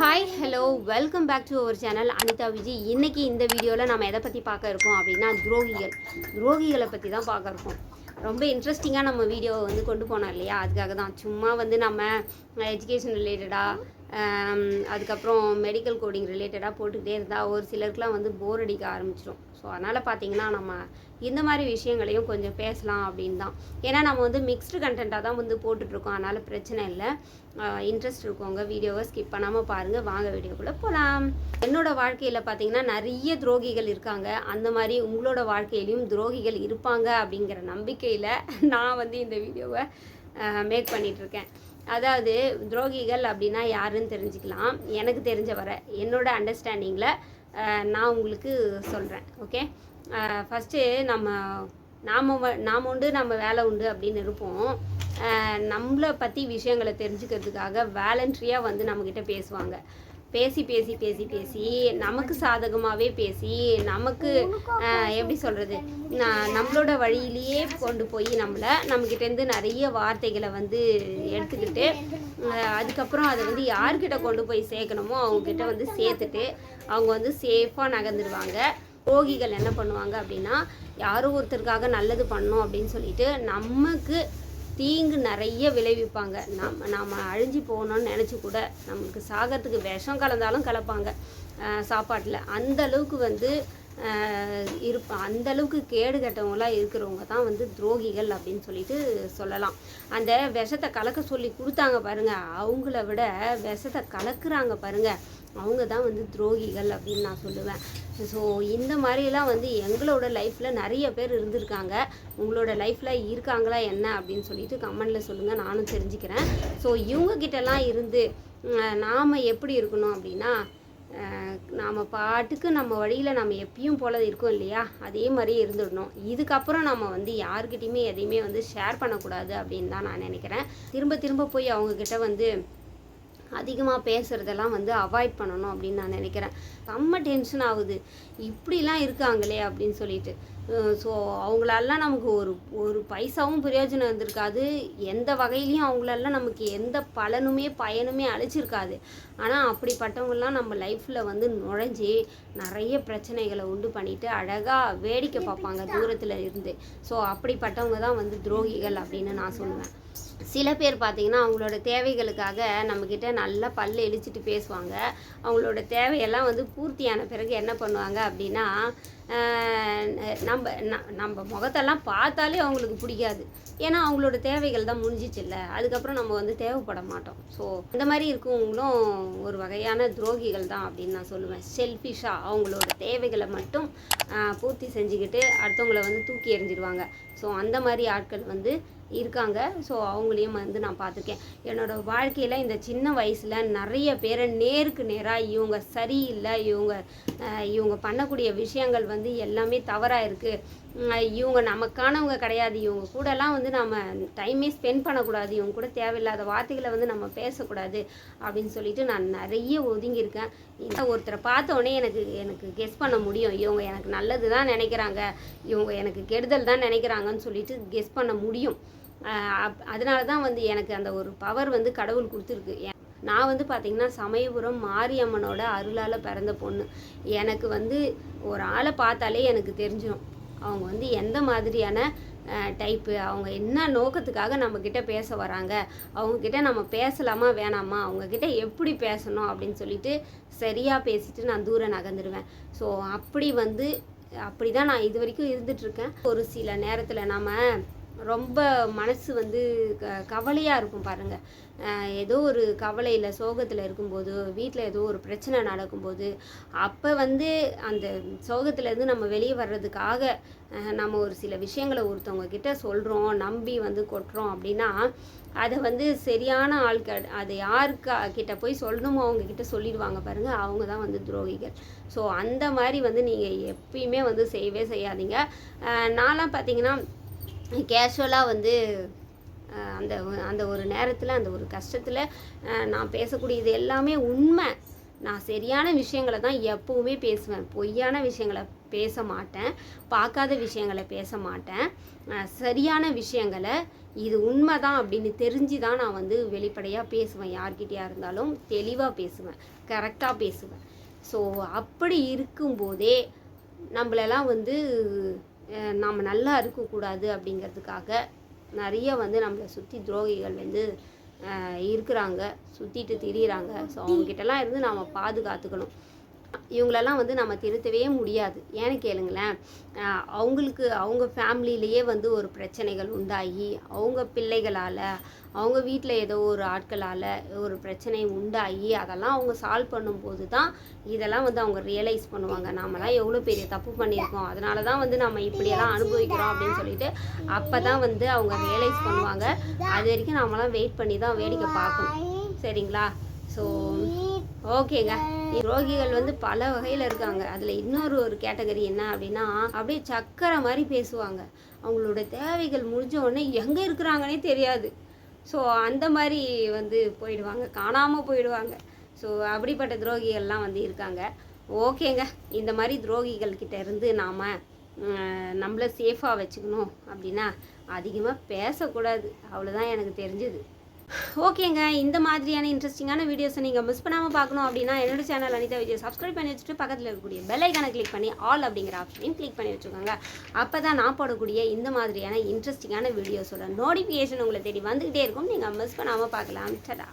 Hi hello welcome back to our channel Anitha Vijay இன்றைக்கி இந்த வீடியோவில் நம்ம எதை பற்றி பார்க்க இருக்கோம் அப்படின்னா துரோகிகள். துரோகிகளை பற்றி தான் பார்க்க இருக்கோம். ரொம்ப இன்ட்ரெஸ்டிங்காக நம்ம வீடியோவை வந்து கொண்டு போனோம் இல்லையா? அதுக்காக தான். சும்மா வந்து நம்ம எஜுகேஷன் ரிலேட்டடாக அதுக்கப்புறம் மெடிக்கல் கோடிங் ரிலேட்டடாக போட்டுக்கிட்டே இருந்தால் ஒரு சிலருக்குலாம் வந்து போர் அடிக்க ஆரம்பிச்சிடும் ஸோ அதனால் பார்த்தீங்கன்னா நம்ம இந்த மாதிரி விஷயங்களையும் கொஞ்சம் பேசலாம் அப்படின்னு தான். ஏன்னா நம்ம வந்து மிக்ஸ்டு கண்டென்ட்டாக தான் வந்து போட்டுட்ருக்கோம். அதனால் பிரச்சனை இல்லை. இன்ட்ரெஸ்ட் இருக்கவங்க வீடியோவை ஸ்கிப் பண்ணாமல் பாருங்கள் வாங்க வீடியோக்குள்ளே போகலாம் என்னோடய வாழ்க்கையில் பார்த்தீங்கன்னா நிறைய துரோகிகள் இருக்காங்க. அந்த மாதிரி உங்களோட வாழ்க்கையிலையும் துரோகிகள் இருப்பாங்க அப்படிங்கிற நம்பிக்கையில் நான் வந்து இந்த வீடியோவை மேக் பண்ணிகிட்ருக்கேன் அதாவது துரோகிகள் அப்படின்னா யாருன்னு தெரிஞ்சுக்கலாம். எனக்கு தெரிஞ்ச வரை என்னோட அண்டர்ஸ்டாண்டிங்கில் நான் உங்களுக்கு சொல்கிறேன் ஓகே ஃபஸ்ட்டு நம்ம நாம் நாம் உண்டு நம்ம வேலை உண்டு அப்படின்னு இருப்போம். நம்மளை பற்றி விஷயங்களை தெரிஞ்சுக்கிறதுக்காக வேலண்ட்ரியாக வந்து நம்மக்கிட்ட பேசுவாங்க. பேசி பேசி பேசி பேசி நமக்கு சாதகமாகவே பேசி நமக்கு எப்படி சொல்கிறது நம்மளோட வழியிலேயே கொண்டு போய் நம்மளை நம்மக்கிட்டேருந்து நிறைய வார்த்தைகளை வந்து எடுத்துக்கிட்டு அதுக்கப்புறம் அதை வந்து யார்கிட்ட கொண்டு போய் சேர்க்கணுமோ அவங்கக்கிட்ட வந்து சேர்த்துட்டு அவங்க வந்து சேஃபாக நகர்ந்துடுவாங்க. ரோகிகள் என்ன பண்ணுவாங்க அப்படின்னா யாரோ ஒருத்தருக்காக நல்லது பண்ணோம் அப்படின்னு சொல்லிட்டு நமக்கு தீங்கு நிறைய விளைவிப்பாங்க. நம்ம நாம் அழிஞ்சு போகணும்னு நினச்சி கூட நமக்கு சாகிறதுக்கு விஷம் கலந்தாலும் கலப்பாங்க சாப்பாட்டில். அந்த அளவுக்கு வந்து இருப்ப அந்த அளவுக்கு கேடு கெட்டவங்களாம் இருக்கிறவங்க தான் வந்து துரோகிகள் அப்படின்னு சொல்லிட்டு சொல்லலாம். அந்த விஷத்தை கலக்க சொல்லி கொடுத்தாங்க பாருங்க. அவங்கள விட விஷத்தை கலக்குறாங்க பாருங்க. அவங்க தான் வந்து துரோகிகள் அப்படின்னு நான் சொல்லுவேன். ஸோ இந்த மாதிரிலாம் வந்து எங்களோட லைஃப்பில் நிறைய பேர் இருந்திருக்காங்க. உங்களோட லைஃப்பில் இருக்காங்களா என்ன அப்படின்னு சொல்லிட்டு கமெண்டில் சொல்லுங்கள் நானும் தெரிஞ்சுக்கிறேன். ஸோ இவங்கக்கிட்டலாம் இருந்து நாம் எப்படி இருக்கணும் அப்படின்னா நாம் பாட்டுக்கு நம்ம வழியில் நம்ம எப்பயும் போல இருக்கோம் இல்லையா? அதே மாதிரி இருந்துடணும். இதுக்கப்புறம் நம்ம வந்து யாருக்கிட்டையுமே எதையுமே வந்து ஷேர் பண்ணக்கூடாது அப்படின்னு தான் நான் நினைக்கிறேன். திரும்ப திரும்ப போய் அவங்கக்கிட்ட வந்து அதிகமாக பேசுகிறதெல்லாம் வந்து அவாய்ட் பண்ணணும் அப்படின்னு நான் நினைக்கிறேன். செம்ம டென்ஷன் ஆகுது. இப்படிலாம் இருக்காங்களே அப்படின்னு சொல்லிட்டு. ஸோ அவங்களாலாம் நமக்கு ஒரு ஒரு பைசாவும் பிரயோஜனம் இருந்திருக்காது. எந்த வகையிலையும் அவங்களால நமக்கு எந்த பலனுமே பயனுமே அழிச்சிருக்காது ஆனால் அப்படிப்பட்டவங்கலாம் நம்ம லைஃப்பில் வந்து நுழைஞ்சி நிறைய பிரச்சனைகளை உண்டு பண்ணிட்டு அழகாக வேடிக்கை பார்ப்பாங்க தூரத்தில் இருந்து. ஸோ அப்படிப்பட்டவங்க தான் வந்து துரோகிகள் அப்படின்னு நான் சொல்லுவேன். சில பேர் பார்த்தீங்கன்னா அவங்களோட தேவைகளுக்காக நம்மக்கிட்ட நல்லா பல்லு இழிச்சிட்டு பேசுவாங்க. அவங்களோட தேவையெல்லாம் வந்து பூர்த்தியான பிறகு என்ன பண்ணுவாங்க அப்படின்னா நம்ம நம்ம முகத்தெல்லாம் பார்த்தாலே அவங்களுக்கு பிடிக்காது. ஏன்னா அவங்களோட தேவைகள் தான் முடிஞ்சிச்சுல்ல. அதுக்கப்புறம் நம்ம வந்து தேவைப்பட மாட்டோம். ஸோ இந்த மாதிரி இருக்கவங்களும் ஒரு வகையான துரோகிகள் தான் அப்படின்னு நான் சொல்லுவேன். செல்ஃபிஷாக அவங்களோட தேவைகளை மட்டும் பூர்த்தி செஞ்சுக்கிட்டு அடுத்தவங்களை வந்து தூக்கி எறிஞ்சிடுவாங்க. ஸோ அந்த மாதிரி ஆட்கள் வந்து இருக்காங்க. ஸோ அவங்களையும் வந்து நான் பார்த்துருக்கேன். என்னோட வாழ்க்கையில் இந்த சின்ன வயசில் நிறைய பேரை நேருக்கு நேராக இவங்க சரியில்லை இவங்க இவங்க பண்ணக்கூடிய விஷயங்கள் வந்து எல்லாமே தவறாக இருக்குது இவங்க நமக்கானவங்க கிடையாது. இவங்க கூடலாம் வந்து நம்ம டைமே ஸ்பெண்ட் பண்ணக்கூடாது. இவங்க கூட தேவையில்லாத வார்த்தைகளை வந்து நம்ம பேசக்கூடாது அப்படின்னு சொல்லிட்டு நான் நிறைய ஒதுங்கியிருக்கேன். இந்த ஒருத்தரை பார்த்தோன்னே எனக்கு எனக்கு கெஸ் பண்ண முடியும். இவங்க எனக்கு நல்லது தான் நினைக்கிறாங்க. இவங்க எனக்கு கெடுதல் தான் நினைக்கிறாங்கன்னு சொல்லிட்டு கெஸ் பண்ண முடியும். அப்- அதனால தான் வந்து எனக்கு அந்த ஒரு பவர் வந்து கடவுள் கொடுத்துருக்கு. நான் வந்து பார்த்திங்கன்னா சமயபுரம் மாரியம்மனோட அருளால் பிறந்த பொண்ணு. எனக்கு வந்து ஒரு ஆளை பார்த்தாலே எனக்கு தெரிஞ்சிடும் அவங்க வந்து எந்த மாதிரியான டைப்பு அவங்க என்ன நோக்கத்துக்காக நம்மக்கிட்ட பேச வராங்க? அவங்கக்கிட்ட நம்ம பேசலாமா வேணாமா? அவங்கக்கிட்ட எப்படி பேசணும் அப்படின்னு சொல்லிட்டு சரியாக பேசிட்டு நான் தூரம் நகர்ந்துடுவேன் ஸோ அப்படி வந்து அப்படி தான் நான் இது வரைக்கும் இருந்துகிட்ருக்கேன் ஒரு சில நேரத்தில் நம்ம ரொம்ப மனசு வந்து க கவலையாக இருக்கும் பாருங்கள் ஏதோ ஒரு கவலையில் சோகத்தில் இருக்கும்போது வீட்டில் ஏதோ ஒரு பிரச்சனை நடக்கும்போது அப்போ வந்து அந்த சோகத்துலேருந்து நம்ம வெளியே வர்றதுக்காக நம்ம ஒரு சில விஷயங்களை ஒருத்தவங்க கிட்ட சொல்கிறோம் நம்பி வந்து கொட்டுறோம் அப்படின்னா அதை வந்து சரியான ஆள்க அதை யாருக்கு கிட்ட போய் சொல்லணுமோ அவங்க கிட்ட சொல்லிடுவாங்க பாருங்கள் அவங்க தான் வந்து துரோகிகள். ஸோ அந்த மாதிரி வந்து நீங்கள் எப்பயுமே வந்து செய்யவே செய்யாதீங்க. நான்லாம் பார்த்தீங்கன்னா கேஷுவலாக வந்து அந்த அந்த ஒரு நேரத்தில் அந்த ஒரு கஷ்டத்தில் நான் பேசக்கூடியது எல்லாமே உண்மை. நான் சரியான விஷயங்களை தான் எப்போவுமே பேசுவேன். பொய்யான விஷயங்களை பேச மாட்டேன். பார்க்காத விஷயங்களை பேச மாட்டேன். சரியான விஷயங்களை இது உண்மை தான் அப்படின்னு தெரிஞ்சு தான் நான் வந்து வெளிப்படையாக பேசுவேன். யார்கிட்டயா இருந்தாலும் தெளிவாக பேசுவேன். கரெக்டாக பேசுவேன். ஸோ அப்படி இருக்கும்போதே நம்மளெல்லாம் வந்து நாம் நல்லா இருக்கக்கூடாது அப்படிங்கிறதுக்காக நிறைய வந்து நம்மளை சுற்றி துரோகிகள் வந்து இருக்கிறாங்க. சுற்றிட்டு திரியிறாங்க. ஸோ அவங்ககிட்டலாம் இருந்து நாம் பாதுகாத்துக்கணும். இவங்களெல்லாம் வந்து நம்ம திருத்தவே முடியாது. ஏன்னு கேளுங்களேன் அவங்களுக்கு அவங்க ஃபேமிலியிலேயே வந்து ஒரு பிரச்சனைகள் உண்டாகி அவங்க பிள்ளைகளால் அவங்க வீட்டில் ஏதோ ஒரு ஆட்களால் ஒரு பிரச்சனை உண்டாகி அதெல்லாம் அவங்க சால்வ் பண்ணும்போது தான் இதெல்லாம் வந்து அவங்க ரியலைஸ் பண்ணுவாங்க. நாமெல்லாம் எவ்வளோ பெரிய தப்பு பண்ணியிருக்கோம். அதனால தான் வந்து நம்ம இப்படியெல்லாம் அனுபவிக்கிறோம் அப்படின்னு சொல்லிட்டு அப்போ தான் வந்து அவங்க ரியலைஸ் பண்ணுவாங்க. அது வரைக்கும் நாமெல்லாம் வெயிட் பண்ணி தான் வேடிக்கை பார்க்கணும். சரிங்களா? ஸோ ஓகேங்க ரோகிகள் வந்து பல வகையில் இருக்காங்க. அதில் இன்னொரு ஒரு கேட்டகரி என்ன அப்படின்னா அப்படியே சக்கரை மாதிரி பேசுவாங்க. அவங்களோட தேவைகள் முடிஞ்ச உடனே எங்கே இருக்கிறாங்கன்னே தெரியாது. ஸோ அந்த மாதிரி வந்து போயிடுவாங்க. காணாமல் போயிடுவாங்க. ஸோ அப்படிப்பட்ட துரோகிகள்லாம் வந்து இருக்காங்க. ஓகேங்க இந்த மாதிரி துரோகிகள் கிட்ட இருந்து நாம் நம்மளை சேஃபாக வச்சுக்கணும் அப்படின்னா அதிகமாக பேசக்கூடாது. அவ்வளோதான் எனக்கு தெரிஞ்சது. ஓகேங்க இந்த மாதிரியான இன்ட்ரெஸ்டிங்கான வீடியோஸை நீங்கள் மிஸ் பண்ணாமல் பார்க்கணும் அப்படின்னா என்னோட சேனல் அனிதா விஜய் சப்ஸ்கிரைப் பண்ணி வச்சுட்டு பக்கத்தில் இருக்கக்கூடிய பெல் ஐக்கானை கிளிக் பண்ணி ஆல் அப்படிங்கிற ஆப்ஷனையும் கிளிக் பண்ணி வச்சுக்கோங்க. அப்போ தான் நான் போடக்கூடிய இந்த மாதிரியான இன்ட்ரெஸ்டிங்கான வீடியோஸோட நோட்டிஃபிகேஷன் உங்களை தேடி வந்துக்கிட்டே இருக்கும். நீங்கள் மிஸ் பண்ணாமல் பார்க்கலாம். டடா.